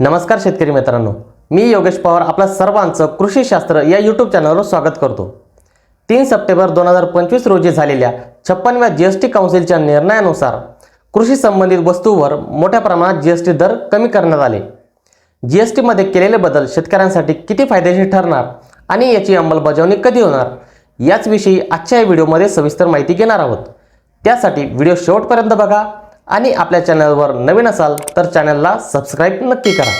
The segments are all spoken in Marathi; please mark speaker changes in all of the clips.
Speaker 1: नमस्कार शेतकरी मित्रांनो मी योगेश पवार आपल्या सर्वांचं कृषीशास्त्र या यूट्यूब चॅनलवर स्वागत करतो. तीन सप्टेंबर दोन हजार पंचवीस रोजी झालेल्या छप्पनव्या जी एस टी काउन्सिलच्या निर्णयानुसार कृषी संबंधित वस्तूवर मोठ्या प्रमाणात जी एस टी दर कमी करण्यात आले. जी एस टीमध्ये केलेले बदल शेतकऱ्यांसाठी किती फायदेशीर ठरणार आणि याची अंमलबजावणी कधी होणार याचविषयी आजच्या या व्हिडिओमध्ये सविस्तर माहिती घेणार आहोत. त्यासाठी व्हिडिओ शेवटपर्यंत बघा. आणि आपल्या चॅनलवर नवीन असाल तर चॅनलला सबस्क्राईब नक्की करा.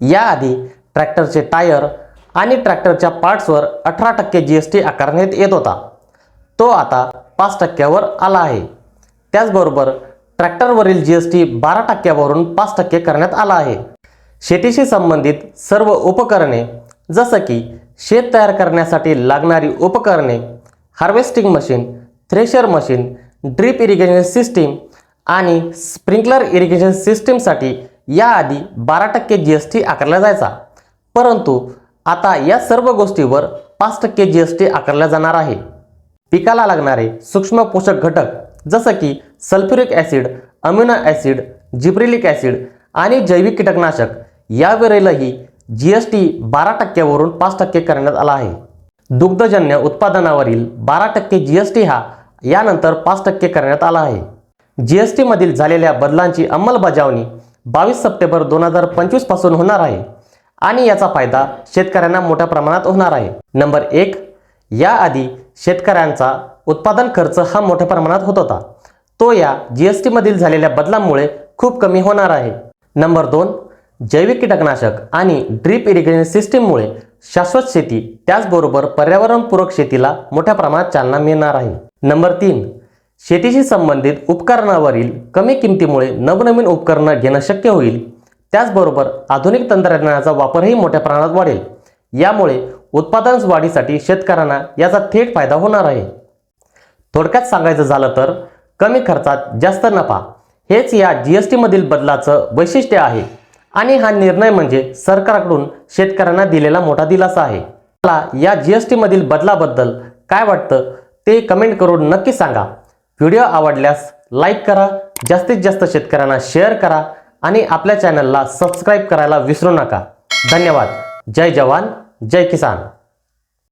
Speaker 1: याआधी ट्रॅक्टरचे टायर आणि ट्रॅक्टरच्या पार्ट्सवर अठरा टक्के जी एस टी आकारण्यात येत होता. तो आता पाच टक्क्यावर आला आहे. त्याचबरोबर ट्रॅक्टरवरील जी एस टी बारा टक्क्यावरून पाच टक्के करण्यात आला आहे. शेतीशी संबंधित सर्व उपकरणे जसं की शेत तयार करण्यासाठी लागणारी उपकरणे harvesting machine thresher machine drip irrigation system आणि स्प्रिंकलर इरिगेशन सिस्टीमसाठी याआधी बारा टक्के जी एस टी आकारला जायचा. परंतु आता या सर्व गोष्टीवर पाच टक्के जी एस टी आकारला जाणार आहे. पिकाला लागणारे सूक्ष्म पोषक घटक जसं की sulphuric acid amino acid gibberellic acid आणि जैविक कीटकनाशक यावेळेलाही जी एस टी बारा टक्क्यावरून पाच टक्के करण्यात आला आहे. दुग्धजन्य उत्पादनावरील बारा टक्के जी एस टी हा यानंतर पाच टक्के करण्यात आला आहे. जी एस टीमधील झालेल्या बदलांची अंमलबजावणी बावीस सप्टेंबर दोन हजार पंचवीसपासून होणार आहे आणि याचा फायदा शेतकऱ्यांना मोठ्या प्रमाणात होणार आहे. नंबर एक याआधी शेतकऱ्यांचा उत्पादन खर्च हा मोठ्या प्रमाणात होत होता. तो या जी एस टीमधील झालेल्या बदलांमुळे खूप कमी होणार आहे. नंबर दोन जैविक कीटकनाशक आणि ड्रीप इरिगेशन सिस्टीममुळे शाश्वत शेती त्याचबरोबर पर्यावरणपूरक शेतीला मोठ्या प्रमाणात चालना मिळणार आहे. नंबर तीन शेतीशी संबंधित उपकरणावरील कमी किमतीमुळे नवनवीन उपकरणं घेणं शक्य होईल. त्याचबरोबर आधुनिक तंत्रज्ञानाचा वापरही मोठ्या प्रमाणात वाढेल. यामुळे उत्पादन वाढीसाठी शेतकऱ्यांना याचा थेट फायदा होणार आहे. थोडक्यात सांगायचं झालं तर कमी खर्चात जास्त नफा हेच या जी एस टीमधील बदलाचं वैशिष्ट्य आहे आणि हा निर्णय म्हणजे सरकारकडून शेतकऱ्यांना दिलेला मोठा दिलासा आहे. मला या जी एस टीमधील बदलाबद्दल काय वाटतं ते कमेंट करून नक्की सांगा. व्हिडिओ आवडल्यास लाईक करा जास्तीत जास्त शेतकऱ्यांना शेअर करा आणि आपल्या चॅनलला सबस्क्राईब करायला विसरू नका. धन्यवाद. जय जवान जय किसान.